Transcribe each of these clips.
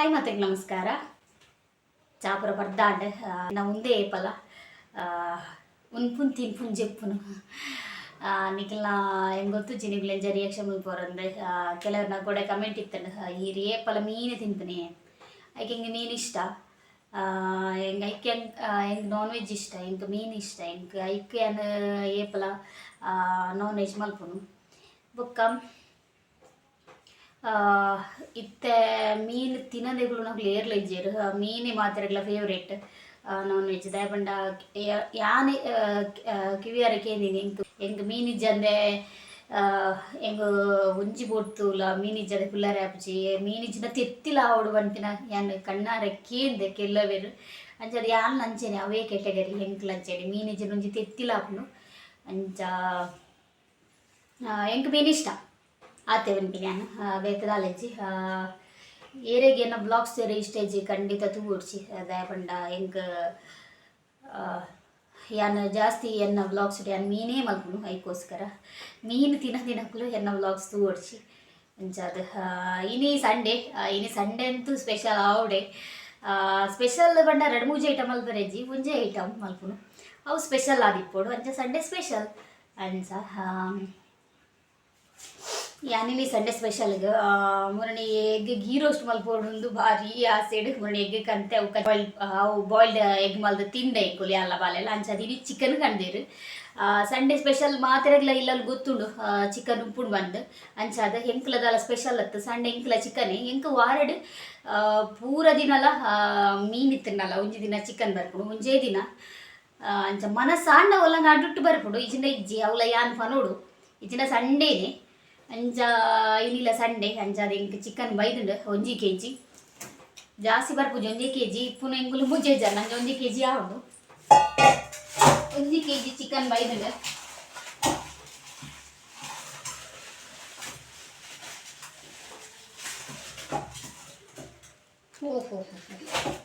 Hi ಮತ್ತೆ ನಮಸ್ಕಾರ. ಚಾಪುರ ಪರ್ದಾಂಡ್ ನಾ ಮುಂದೆ ಏಪಲ ಉನ್ಪುನ್ ತಿನ್ಪುನ್ ಜೆಪ್ಪುನು. ನಿಖಿಲ್ನ ಹೆಂಗ್ ಗೊತ್ತು? ಜಿನಿಗ್ಲೆಂಜ ರಿಯಾಕ್ಷನ್ ಬರಂದೆ ಕೆಲವ್ರನ್ನ ಕೂಡ ಕಮೆಂಟ್ ಇತ್ತಂಡು ಈ ಏಪಲ ಮೀನು ತಿಂತೀನಿ ಐಕೆ ಹಿಂಗೆ ಮೀನು ಇಷ್ಟ? ಹೆಂಗೆ ಐಕೆ ಹೆಂಗೆ ನಾನ್ ವೆಜ್ ಇಷ್ಟ? ಹೆಂಗೆ ಮೀನು ಇಷ್ಟ? ಹೆಂಗೆ ಐಕೆ ಏಪಲ ನಾನ್ ವೆಜ್ ಮಲ್ಪುನು. ಬೊಕ್ಕ ಇತ್ತೆ, ಮೀನು ತಿನ್ನೋದೇಗಳು ನಾವು ಏರ್ಲ ಇಜ್ಜೇರು ಮೀನೇ ಮಾತ್ರೆಗಳ ಫೇವ್ರೇಟ್ ನಾನ್ ವೆಜ್, ದಾಯ ಯಾ- ಯಾನೆ ಕಿವಿಯಾರ ಕೇಂದಿನಿ ಎಂಕ್ ಎಂಕ್ ಮೀನಿಜ್ಜಂದೆ ಎಂಗ್ ಒಂಜಿ ಬೊಟ್ಟುಲ ಮೀನಿಜ್ಜದ ಕುಲ್ಲರ ಆಪುಜಿ. ಮೀನಿಜ್ಜಿನ ತೆತ್ತಿಲ ಅವಡು ಬಂತಿನ ಯಾನ್ ಕಣ್ಣಾರ ಕೇಂದೆ ಕೆಲವೇರು. ಅಂಚದ ಯಾನ್ ಲಂಚೇನೆ? ಅವೇ ಕೆಟಗರಿ ಹೆಂಕ್ಲ ಅಂಚೆನೆ ಮೀನಿಜ್ಜನ ಒಂಜಿ ತೆತ್ತಿಲ ಆಪುನು ಅಂಚ ಎಂಕ್ ಮೀನು ಇಷ್ಟ ಆತೆ ಉಂಟು ನಾನು ಬೇತದಾಲೆಜ್ಜಿ ಏರೆಗೆ ಏನ ಬ್ಲಾಗ್ಸ್ ತೆರೆ ಇಷ್ಟೇಜಿ ಖಂಡಿತ ತೂಡ್ಸಿ ಅದೇ ಪಂಡ ಎಂಕ್ ಯಾನ್ ಜಾಸ್ತಿ ಎನ್ನ ಬ್ಲಾಗ್ಸ್ ಯಾನ್ ಮೀನೇ ಮಲ್ಪುನು ಐಕೋಸ್ಕರ ಮೀನು ತಿನ್ನ ದಿನಕ್ಕೂ ಎನ್ನ ಬ್ಲಾಗ್ಸ್ ತೂಡ್ಸಿ ಅಂಚದ ಇನಿ ಸಂಡೇ ಇನಿ ಸಂಡೇ ಅಂತೂ ಸ್ಪೆಷಲ್ ಆವಡೆ ಸ್ಪೆಷಲ್ ಬಂಡ ಎರಡು ಮೂಜಿ ಐಟಮ್ ಮಲ್ಪರೆಜ್ಜಿ ಒಂಜೆ ಐಟಮ್ ಮಲ್ಪುನು ಅವು ಸ್ಪೆಷಲ್ ಆದಿಪ್ಪೋಡು ಅಂಚ ಸಂಡೇ ಸ್ಪೆಷಲ್ ಅಂಚ ಯಾನಿನಿ ಸಂಡೆ ಸ್ಪೆಷಲ್ಗ್ ಮೂರನೇ ಎಗ್ ಗೀ ರೋಸ್ಟ್ ಮಲ್ಪೊಂದು ಭಾರಿ ಆಸೆಡ್ ಮೂರನೇ ಎಗ್ ಕಂತೆ, ಅವು ಬಾಯ್ಲ್ ಅವು ಬಾಯ್ಲ್ಡ್ ಎಗ್ ಮಲ್ದು ತಿಂಡೆ ಇಕ್ಕುಲಿ ಅಲ್ಲ ಬಾಲೆಲ್ಲ. ಅಂಚದಿನಿ ಚಿಕನ್ ಕಂಡೇರು ಸಂಡೆ ಸ್ಪೆಷಲ್ ಮಾತ್ರೆಗ್ಲ ಇಲ್ಲಲ್ಲಿ ಗೊತ್ತುಂಡು ಚಿಕನ್ ಉಪ್ಪುಂಡು ಬಂದು. ಅಂಚಾದ ಹೆಂಕ್ಲದಲ್ಲ ಸ್ಪೆಷಲ್ ಅತ್ತು. ಸಂಡೆ ಹೆಂಕ್ಲ ಚಿಕನ್ ಹೆಂಕ್ ವಾರಡ್ ಪೂರ ದಿನಲ ಮೀನು ಇತ್ತನಲ್ಲ ಒಂಜಿ ದಿನ ಚಿಕನ್ ಬರ್ಕೊಂಡು ಒಂಜೇ ದಿನ. ಅಂಚ ಮನ ಸಾಂಡ ಒಲ್ಲ ನಾಡುಟ್ಟು ಬರ್ಕೊಂಡು ಈಜಿನ ಇಜ್ಜಿ ಅವಲ ಯಾನ್ ಫನೋಡು. ಇಜಿನ ಸಂಡೇನೆ ಅಂಚ ಇಲ್ಲಿಲ್ಲ ಸಂಡೆ ಅಂಚಾದ ಇಂಕ್ ಚಿಕನ್ ಬೈದುಂಡು ಒಂಜಿ ಕೆ ಜಿ ಜಾಸ್ತಿ ಬರ್ಪುಜಿ ಒಂಜಿ ಕೆ ಜಿ ಪುನಃ ಇಂಗುಲು ಮುಜ್ಜೆ ಜನ ನಂಗೆ ಒಂಜಿ ಕೆ ಜಿ ಆವಡು ಒಂಜಿ ಕೆ ಜಿ ಚಿಕನ್ ಬೈದುಂಡು ಆ,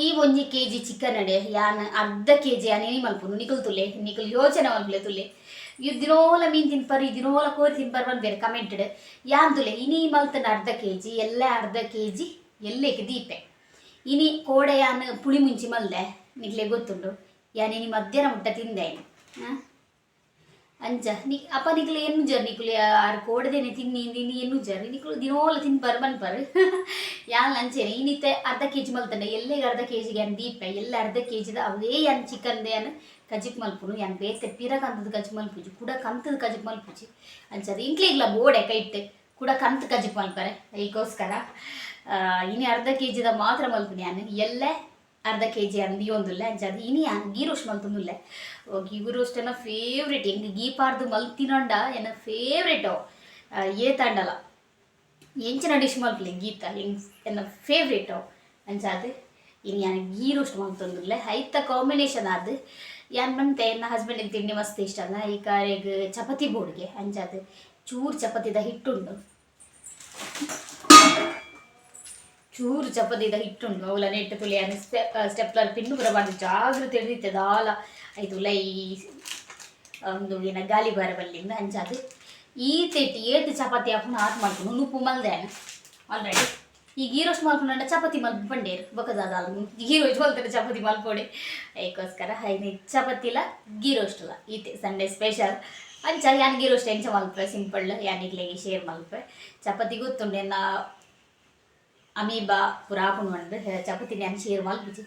ಈ ಒಂಜಿ ಕೆ ಜಿ ಚಿಕನ್ ಅಡೆ, ಯಾನ್ ಅರ್ಧ ಕೆ ಜಿ ಯಾನ್ ಮಲ್ಪುನು ನಿಕುಲ್ ತುಲೆ ನಿಕುಲ್ ಯೋಚನೆ ಮಲ್ಪುಲೆ ತುಲೆ ಇವ್ ದಿನೋಲ ಮೀನ್ ತಿನ್ಪರ್ ಈ ದಿನೋಲ ಕೋರಿ ತಿನ್ಪರ್ ಬಂದ್ ಬೇರೆ ಕಮೆಂಟೆಡ್ ಯಾನ್ ತುಲೆ ಇನಿ ಮಲ್ತನ ಅರ್ಧ ಕೆ ಜಿ ಎಲ್ಲ ಅರ್ಧ ಕೆ ಜಿ ಎಲ್ಲ ದೀಪೆ. ಇನಿ ಕೋಡೆ ಯಾನ್ ಪುಳಿ ಮುಂಚಿ ಮಲ್ದೆ, ನಿಕ್ಲೆ ಗೊತ್ತುಂಡು? ಯಾನ್ ಇನಿ ಮಧ್ಯಾಹ್ನ ಮುಟ್ಟ ತಿಂದೆ. ಹಾಂ? ಎನ್ನು ಜರ್ ನಿಕ್ಲು ಆರು ಕೋಡದೇನೆ ತಿನ್ನಿ ನಿನ್ನಿ ಎನ್ನು ಜರ್ ನಿಕ್ಲು ದಿನೋಲ ತಿನ್ಪರ್ ಬರ್ ಯಾ ಲಂಚೇನೆ ಇನಿತ್ತೆ ಅರ್ಧ ಕೆ ಜಿ ಮಲ್ತಂಡೆ. ಅರ್ಧ ಕೆ ಜಿಗೆ ಅನ್ ದೀಪ ಎಲ್ಲ ಅರ್ಧ ಕೆ ಜಿದ ಅವೇ ಚಿಕನ್ ಚಿಕನ್ದೆ ಅನ್ ಕಜಿಕ್ ಮಲ್ಪುನು ಯಾನ್ ಬೇತೆ ಪಿರ ಕಂತದ ಕಜಿಕ್ ಮಲ್ಪುಜಿ ಕೂಡ ಕಂತದ ಕಜಿಕ್ ಮಲ್ಪುಜಿ ಅಂಚದು ಇಂಕ್ಲೆ ಇಲ್ಲ ಬೋಡೆ ಕೈಟ್ ಕೂಡ ಕಂತ ಕಜಿಕ್ ಮಲ್ಪರೆ ಈಗೋಸ್ಕರ ಆ, ಇನಿ ಅರ್ಧ ಕೆ ಜಿದ ಮಾತ್ರ ಮಲ್ಪುನಿ ಯಾನ್ ಎಲ್ಲೇ ಅರ್ಧ ಕೆ ಜಿ ಅಂದಿ ಒಂದುಲ್ಲೆ ಅದು ಇನಿ ಗೀ ರೋಸ್ಟ್ ಮಲ್ತೊಂದುಲ್ಲೆ ಗೀ ರೋಸ್ಟ್ ಎನ್ನ ಫೇವ್ರೇಟ್ ಎಂಗ್ ಗೀ ಪಾರ್ದು ಮಲ್ತಿನೊಂಡ ಎನ್ನ ಫೇವ್ರೇಟ್ ಏ ತಂಡಲ. ಎಂಚಿನ ಡಿಶ್ ಮಲ್ಪಲೆ ಗೀತ, ಹೆಂಗ್ ಎನ್ನ ಫೇವ್ರೇಟ್ ಅಂಚಾದ್ ಇನ್ನು ಯಾನ್ ಗೀ ರೋಸ್ಟ್ ಮಲ್ತೊಂದುಲ್ಲೆ ಐತ ಕಾಂಬಿನೇಷನ್ ಆದ್ ಯಾನ್ ಬಂತೆ ಎನ್ನ ಹಸ್ಬೆಂಡಿಗೆ ತಿಂಡಿ ಮಸ್ತ್ ಇಷ್ಟ ಅಲ್ಲ, ಈ ಕಾರೆಗ್ ಚಪಾತಿ ಬೋಡ್ಗೆ ಅಂಚಾದ್ ಚೂರು ಚಪಾತಿದ ಹಿಟ್ಟುಂಡು. ಚೂರು ಚಪಾತಿದ ಹಿಟ್ಟುಂಡು ಅವಲ ನೆಟ್ಟು ತುಳಿ ಅನ್ನ ಸ್ಟೆಪ್ ಸ್ಟೆಪ್ಲರ್ ಪಿನ್ನು ಬರಬಾರ್ದು ಜಾಗ್ರತೆ ಹಿಡಿದಿತ್ತೆ ದಾಲ ಐದು ಲೈ ಒಂದು ಏನ ಗಾಲಿ ಬರಬಲ್ಲಿಂದ ಅಂಚಾದು ಈ ತೆಟ್ಟಿ ಏತ್ ಚಪಾತಿ ಹಾಕೊಂಡು ಆತ್ ಮಾಡ್ಕೊಂಡು ನುಪ್ಪು ಮಲ್ದೇನ ಆಲ್ರೆಡಿ ಈ ಗೀ ಮಲ್ಕೊಂಡ ಚಪಾತಿ ಮಲ್ಪು ಬಂಡೇರು ಬೊಕ್ಕದಾದ ಗೀ ರೋಸ್ಟ್ ಮಲ್ತಾರೆ ಚಪಾತಿ ಮಲ್ಪೊಡೆ ಅದಕ್ಕೋಸ್ಕರ ಐದು ಚಪಾತಿಲ ಗೀ ರೋಸ್ಟ್ ಅಲ್ಲ ಈತೆ ಸಂಡೇ ಸ್ಪೆಷಲ್ ಅಂಚ, ಯಾನ್ ಗೀ ರೋಸ್ಟ್ ಎಂಚ ಮಲ್ಪೆ ಸಿಂಪಲ್ ಯಾನಿಗ್ಲೆಗೆ ಶೇರ್ ಮಲ್ಪೆ ಚಪಾತಿ ಗೊತ್ತುಂಡೆ ನಾ ಅಮೀಬಾ ಪುರ ಹಾಕೊಂಡು ಬಂದು ಚಪಾತಿ ನಾನು ಶೇರ್ ಮಲ್ಪಿಸಿ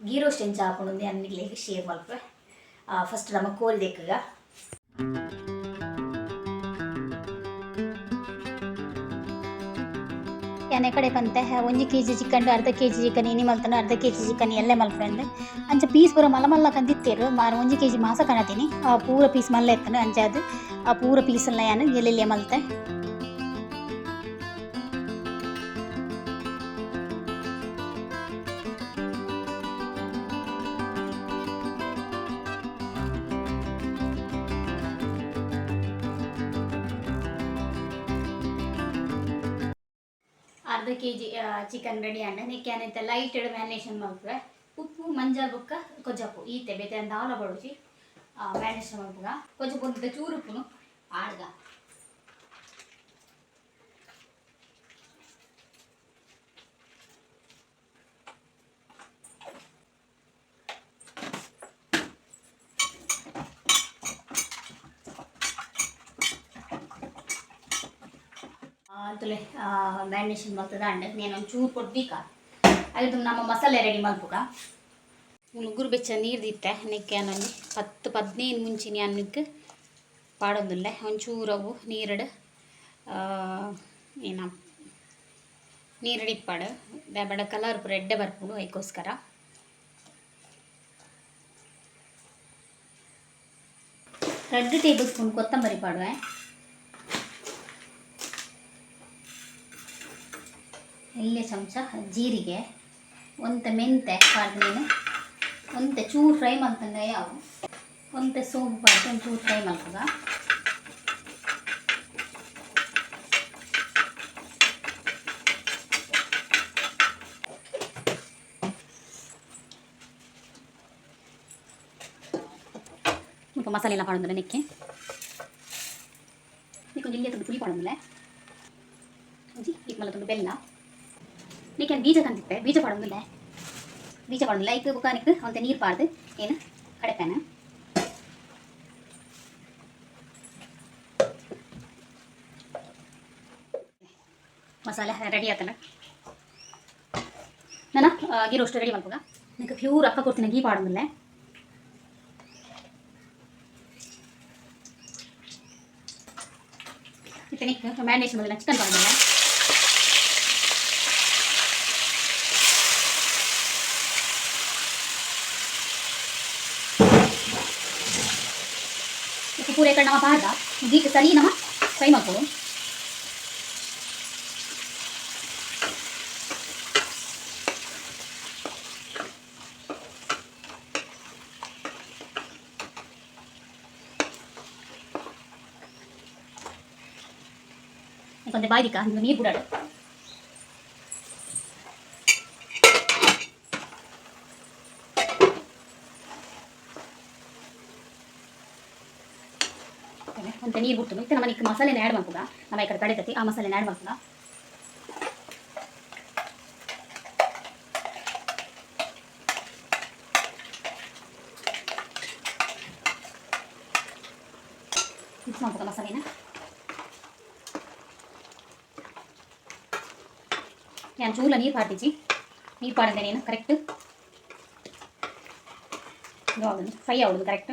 ಗೀ ರೋಸ್ಟ್ ಎಂಚ ಹಾಕೊಂಡು ಅನ್ನಿಗ್ಲೆ ಶೇರ್ ಮಲ್ಪೆ ಫಸ್ಟ್ ನಮ್ಮ ಕೋಲ್ ದೇಕ್ಕಗ ಎನೆ ಕಡೆ ಪಂತೆ ಒಂಜಿ ಕೆ ಜಿ ಚಿಕನ್ ಅರ್ಧ ಕೆ ಜಿ ಚಿಕನ್, ಇನಿ ಮಲ್ತನ ಅರ್ಧ ಕೆ ಜಿ ಚಿಕನ್, ಎಲ್ಲೆ ಮಲ್ಪಂದೆ ಅಂಚ ಪೀಸ್ ಪೂರ ಮಲ್ಲ ಮಲ್ಲ ಕಂದಿತ್ತೇರು, ಮಾರ ಒಂಜಿ ಕೆ ಜಿ ಮಾಸ ಕಣತೀನಿ. ಪೂರ ಪೀಸ್ ಮಲ್ಲ ಎತ್ತನು ಅಂಚ ಅದು ಆ, ಪೂರ ಪೀಸನ್ನ ಯಾನು ಎಲ್ಲೆಲ್ಲೇ ಮಲ್ತೆ. ಚಿಕನ್ ರೆಡಿ ಅಂಡ ನೆಕ್ಕಾನೈತೆ ಲೈಟ್ ಮ್ಯಾರಿನೇಷನ್ ಮಲ್ಪೆ ಉಪ್ಪು ಮಂಜಲ್ ಬೊಕ್ಕ ಕೊಜ್ಜಪ್ಪು ಈತೆ ಬೇತೆ ಅಂತ ಆಲ ಬಡುಚಿ ಮ್ಯಾರಿನೇಷನ್ ಮಲ್ಪುಗ ಕೊಜ್ಜ ಪೊಂದಿದ್ದ ಚೂರು ಉಪ್ಪುನು ಆಡ್ಗ ಮ್ಯಾರಿನೇಷನ್ ಮಾಡ್ತದೆ ಅಂಡಕ್ಕೆ ನಾನು ಒಂಚೂರು ಕೊಡ್ಬೇಕ? ಅದು ನಮ್ಮ ಮಸಾಲೆ ರೆಡಿ ಮಾಡ್ಬೇಕ. ಉಳುಗುರು ಬೆಚ್ಚ ನೀರು ದಿತ್ತೆ ನೆಕ್ಕೆ ನಾನು ಹತ್ತು ಹದಿನೈದು ಮುಂಚಿನ ಅನ್ನಕ್ಕೆ ಪಾಡೋದಿಲ್ಲ. ಒಂಚೂರವು ನೀರಡು ಏನ, ನೀರಡಿ ಪಾಡು ಬೇಡ ಕಲರ್ ರೆಡ್ಡೆ ಬರ್ಬೋದು ಅದಕ್ಕೋಸ್ಕರ ರೆಡ್ ಟೇಬಲ್ ಸ್ಪೂನ್ ಕೊತ್ತಂಬರಿ ಪಾಡುವೆ. ಎಣ್ಣೆ ಚಮಚ ಜೀರಿಗೆ ಒಂತ ಮೆಂತೆ ಪಾಡ್ನೇನು ಒಂತೆ ಚೂರು ಫ್ರೈ ಮಾಡ್ತಂಗ ಯಾವ ಒಂತೆ ಸೋಂಪು ಪಾಡ್ದು ಒಂದು ಚೂರು ಫ್ರೈ ಮಾಡ್ತದ இப்போ மசாலையெல்லாம் பாடுந்தில்ல நிற்க நீ கொஞ்சம் இங்கே துண்டு புளி பாடுந்தில்ல கொஞ்சம் ಈಗ ಮಲ್ಲ ತುಂಡು ಬೆಲ್ಲ ನೀಕೆ ಬೀಜ ತಂದಿತ್ತೆ ಬೀಜ ಪಾಡೋದಿಲ್ಲ ಬೀಜ ಪಾಡೋದಿಲ್ಲ ಈಗ ಬುಕ್ಕಾನಿಕ್ ಅವಂತೆ ನೀರು ಪಾಡ್ದು ಏನು ಕಡೆಪೇನ ಮಸಾಲೆ ರೆಡಿ ಆತಲ್ಲ ನಾನು ಗೀ ರೋಸ್ಟ್ ರೆಡಿ ಮಾಡ್ಬೋದ ನಿನಗೆ ಪ್ಯೂರ್ ಅಕ್ಕ ಕೊಡ್ತೀನಿ ಗೀ ಪಾಡೋದಿಲ್ಲ ಇತ್ತನಿಕ್ ಮ್ಯಾರಿನೇಷನ್ ಮೊದಲ ಚಿಕನ್ ಪಾಡೋದಿಲ್ಲ ಇದಕ್ಕೆ ಪೂರ ಕಡೆ ನಮ್ಮ ಪಾಡ್ದ ಗೀಟ್ ಸರಿ ನಮ್ಮ ಫ್ರೈ ಮಾಡ್ಕೊಳ್ಳು ಕೊಂಚ ಬಾಯ್ದಿಕ್ಕ ನೀವು ನೀರು ಬಿಡಾಡು ಅಂತ ನೀರು ಬಿಟ್ಟು ಇತ್ತು ನಮ್ಮನೆ ಮಸಾಲೆನ ಆ್ಯಡ್ ಮಾಡ್ಬೋದ ನಮ್ಮ ಈ ಕಡೆ ತಡಿತೈತಿ ಆ ಮಸಾಲೆನ ಆ್ಯಡ್ ಮಾಡ್ಬೋದ ಮಿಕ್ಸ್ ಮಾಡ್ಬೋದ ಮಸಾಲೆನ ನಾನು ಚೂಲ ನೀರು ಪಾಡ್ತೀಜಿ ನೀರು ಪಾಡಿದೆ ನೀನು ಕರೆಕ್ಟ್ ಫ್ರೈ ಆಗೋದು ಕರೆಕ್ಟ್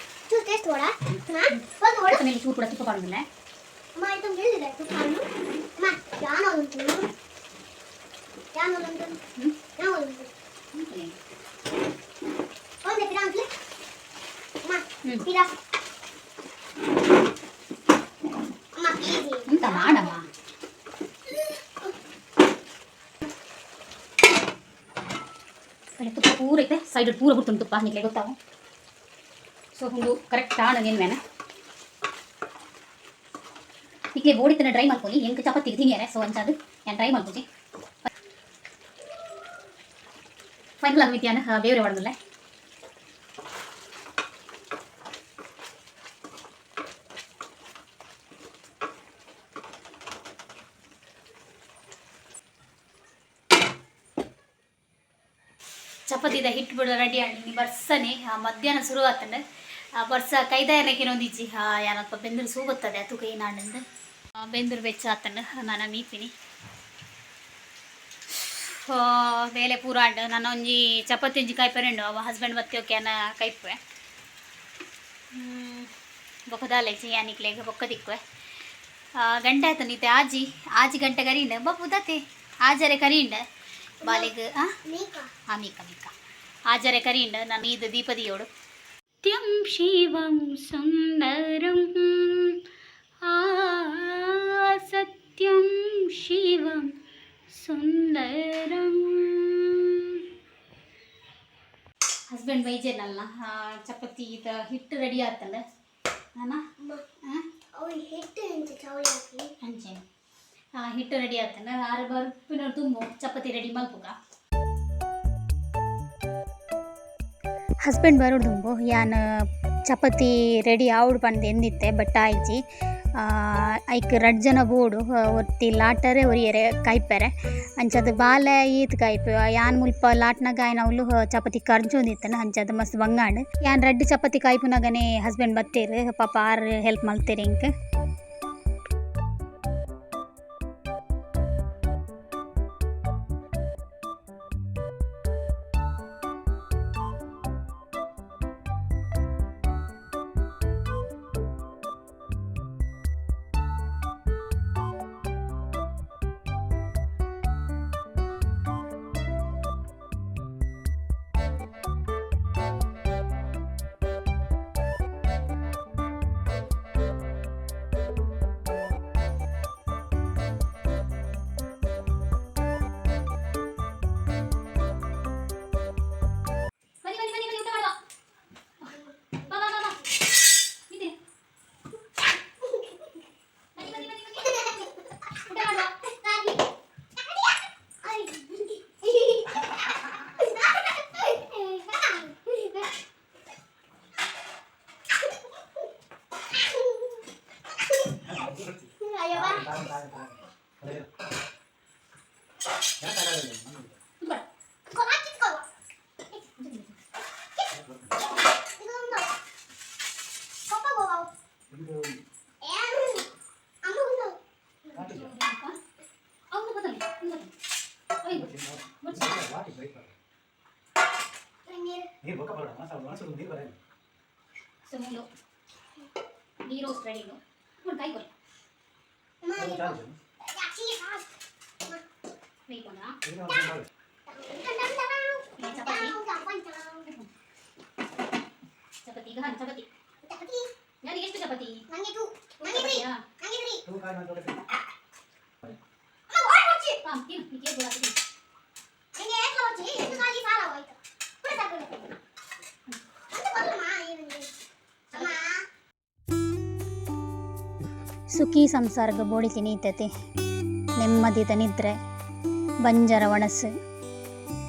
ಟೇಸ್ಟ್ ಕೊಡ ಒಂದು ಕೊಡ ಮೇಲೆ ಚೂರು ಕೂಡ ತುಪ್ಪ ಪಾಡುದಿಲ್ಲ ಅಮ್ಮ ಇದು ಹೇಳಿದೆ ತುಪ್ಪನ್ನು ಅಮ್ಮ ಯಾನೋ ಉಂಟು ಯಾನೋ ಉಂಟು ಯಾನೋ ಉಂಟು ಒಂದೇ ಪಿರ ಅಂತಲೇ ಅಮ್ಮ ಹ್ಮ್. ಪಿರ ಅಮ್ಮ ಪ್ಲೀಸ್ ಎಂತ ಮಾಡಮ್ಮ ಕಡೆ ತುಪ್ಪ ಪೂರ ಐತೆ ಸೈಡ್ ಪೂರ ಬಿಡ್ತಾನೆ ತುಪ್ಪ ನಿಕ್ಲೆ ಗೊತ್ತಾವು ಸೊ ಒಂದು ಕರೆಕ್ಟ್ ಆಣ ಏನು ಮೇನ ನಿಕ್ಲೆ ಬೋಡಿತನ ಡ್ರೈ ಮಾಡ್ಕೊಳ್ಳಿ ಹೆಂಗೆ ಚಪಾತಿಗೆ ತಿಂಗ್ಯಾರೆ ಸೊ ಅಂಚದು ನಾನು ಡ್ರೈ ಮಾಡ್ಬೋದು ಫೈನಲ್ ಆಗಿ ವಿದ್ಯಾನ ಬೇರೆ ಮಾಡೋದಿಲ್ಲ ಚಪಾತಿದ ಹಿಟ್ಟು ಬಿಡ ರೆಡಿ ಆಡಿ ಬರ್ಸನೆ ಆ, ಮಧ್ಯಾಹ್ನ ಶುರು ಆತಂಡ ಬರ್ಸ ಕೈದಾಯನಕ್ಕಿನೊಂದಿಜ್ಜಿ ಯಾನಪ್ಪ ಬೆಂದರು ಸೂಗುತ್ತದೆ ಅತುಕ ಏನಾಡಂದು ಬೆಂದರು ಬೆಚ್ಚ ಆತಂಡು ನಾನು ಮೀಪಿನಿ ಬೇಲೆ ಪೂರ ಆಂಡ್ ನಾನು ಒಂಜಿ ಚಪಾತಿ ಒಂಜಿ ಕಾಯ್ಪರೆಂಡು ಅವ ಹಸ್ಬೆಂಡ್ ಬತ್ತಿ ಅನ್ನ ಕಾಯ್ಪೆ ಬೊಕ್ಕದಾಲೆ ಜಿ ಯಾನಿಕ್ಲೆಗೆ ಬೊಕ್ಕ ತಿಕ್ಕುವೆ ಗಂಟೆ ಆಯ್ತು ನೀತೆ ಆಜಿ ಆಜಿ ಗಂಟೆ ಕರೀಂಡ ಬಪ್ಪು ದತ್ತೆ ಆಜರೆ ಕರೀಂಡ. ಬಾಲೆಗ್ ಹಾಂ ಮೀಕ. ಆ ಮೀಕ ಮೀಕ. ಆಜರೆ ಕರೀಂಡ ನಾನು ಇದು ದೀಪದಿಯೋಡು. ತ್ಯಂ ಶಿವಂ ಸುಂದರಂ ಆ ಸತ್ಯಂ ಶಿವಂ ಸುಂದರಂ ಹಸ್ಬೆಂಡ್ ಬೈಜೇನಲ್ಲ ಚಪಾತಿ ಇದ ಹಿಟ್ಟು ರೆಡಿ ಆತಂಡ ನಾನ ಅಮ್ಮ ಅವ್ರು ಹಿಟ್ಟು ಎಂತ ಚೌಳಿ ಹಾಕಿ ಅಂಚೆ ಹಿಟ್ಟು ರೆಡಿ ಆತಂಡ ಆರು ಬರ್ಪಿನ ತುಂಬು ಚಪಾತಿ ರೆಡಿ ಮಲ್ಪುಗ ಹಸ್ಬೆಂಡ್ ಬರೋಡು ತುಂಬು. ಯಾನ್, ಚಪಾತಿ ರೆಡಿ ಆವಡ್ ಬಂದು ಎಂದಿತ್ತೆ, ಬಟ್ ಆಯ್ಜಿ ಐಕ್ ರಡ್ ಜನ ಬೋಡು, ಒತ್ತಿ ಲಾಟರೆ ಒರಿಯರೆ ಕಾಯ್ಪೆರೆ. ಅಂಚದ ಬಾಲೆ ಈತ್ ಕಾಯ್ಪೆ. ಯಾನ್ ಮುಲ್ಪ ಲಾಟ್ನಾಗ ಅವ್ಲು ಚಪಾತಿ ಕರ್ಜೊಂದಿತ್ತನ ಅಂಚದ ಮಸ್ತ್ ಬಂಗಾಂಡ್. ಯಾನ್ ರಡ್ಡ್ ಚಪಾತಿ ಕಾಯ್ಪುನಾಗನೇ ಹಸ್ಬೆಂಡ್ ಬತ್ತೀರಿ ಪಾಪ ಆರ್ ಹೆಲ್ಪ್ ಮಾಡ್ತೀರಿ ಇಂಕ್ ನೀರು ಬೊಕ್ಕ ಬರೋಣ ಮಸಾಲ ಮನಸ್ಸು ನೀರು ಬರೋಣ ಸುಮ್ಮನೆ ನೀರು ಸ್ಪ್ರೆಡಿಂಗು ನೋಡಿ ಕೈ ಕೊಡಿ ಚಾಲು ಬೇಕೊಂಡ ಇದು ಒಂದು ಮಾಡು. ಚಪಾತಿ ಈಗ ಹಾಂ ಚಪಾತಿ ನನಗೆ ಎಷ್ಟು ಚಪಾತಿ ನಂಗೆ ಟೂ ನಂಗೆ ತ್ರೀ ಚಪಾತಿಯಾ ನಂಗೆ ತ್ರೀ ತೂ ಕಾಯಿ ನಾನು ತೊಗೊಳ್ತೀನಿ. ಅಮ್ಮ ವಾಟ್ ಕೊಡ್ಚಿ ಹಾಂ ತಿನ್ನು ನೀ ಕೇಕ್ ಹಾಕಿ ನಂಗೆ ಏಕ ಕೊಡ್ಚಿ ಎಷ್ಟು ಕಾಲಿ ಸಾಲ ಹೋಯ್ತು ಕೂಡ ತಗೊಳ್ಳಿ ಅಂತ ಬರಲಮ್ಮ ಏನು ಅಮ್ಮ ಸುಖಿ ಸಂಸಾರಗ ಬೋಡಿ ತಿನೀತೈತಿ ನೆಮ್ಮದಿ ನಿದ್ರೆ ಬಂಜರ ಒಣಸು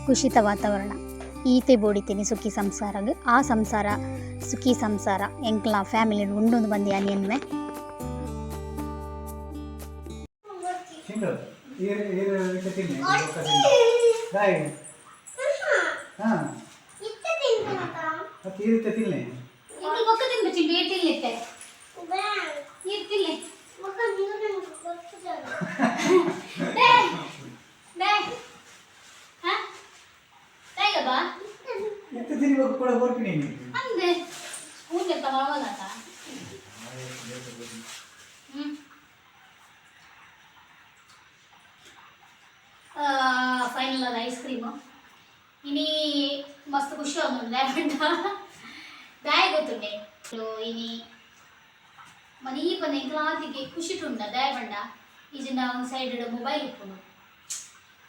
ಕುಶಿತ ವಾತಾವರಣ. ಈತೆ ಬೋಡಿತೀನಿ ಸುಖಿ ಸಂಸಾರಗ. ಆ ಸಂಸಾರ ಸುಖಿ ಸಂಸಾರ. ಎಂಕ್ಲ ಫ್ಯಾಮಿಲಿ ಉಂಡು ಬಂದಿ ಕಾಯಿ ಹಾಂ. ಮನಿ ಪನೆ ಕ್ಲಾತಿಗೆ ಖುಷಿ ತುಂಡ ದಾಯ ಬಂಡ ಈಜಿನ ಒಂದು ಸೈಡ್ ಮೊಬೈಲ್ ಇಪ್ಪುನು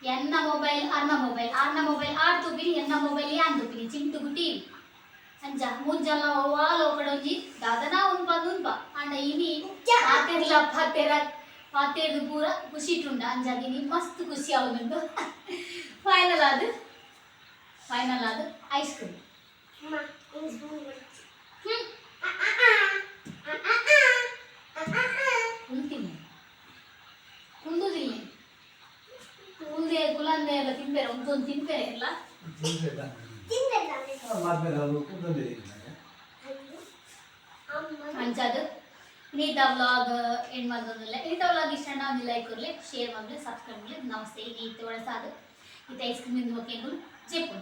ಎನ್ನ ಮೊಬೈಲ್ ಅನ್ನ ಮೊಬೈಲ್ ಅನ್ನ ಮೊಬೈಲ್ ಆಡ್ ತುಪಿನಿ ಎನ್ನ ಮೊಬೈಲ್ ಯಾನ್ ತುಪಿನಿ ಚಿಂಟು ಗುಟಿ ಅಂಜ ಮುಂಜಾಲ ವಾಲ ఒకడ ಒಂಜಿ ದಾದನ ಉನ್ ಬಂದ್ ಉನ್ ಬಾ ಅಂಡ ಇನಿ ಪಾತೆರ್ಲ ಪಾತೆರ ಪಾತೆರ್ದು ಪೂರ ಖುಷಿ ಇಟ್ಟುಂಡ ಅಂಜಾಗಿ ನೀ ಮಸ್ತ್ ಖುಷಿ ಆಗುಂಡು ಫೈನಲ್ ಆದ್ ಫೈನಲ್ ಆದ್ ಐಸ್ ಕ್ರೀಮ್ ಅಮ್ಮ ತಿಂಬೇರೆ ಒಂದೊಂದು ತಿನ್ಬೇರೆ ಎಲ್ಲ. ಅಂಜಾದು. ನೀತ ವ್ಲಾಗ್ ಎಂಡ್ ಮಾಡೋದಿಲ್ಲ ನೀತ ವ್ಲಾಗ್ ಇಷ್ಟ ನಾವು ಲೈಕ್ ಕೊಡ್ಲಿ ಶೇರ್ ಮಾಡಲಿ ಸಬ್ಸ್ಕ್ರೈಬ್ ಮಾಡಲಿ. ನಮಸ್ತೆ ನೀತ ಒಳಸಾದು. ಈ ಐಸ್ ಕ್ರೀಮ್ ಬಗ್ಗೆ ಜೇಪು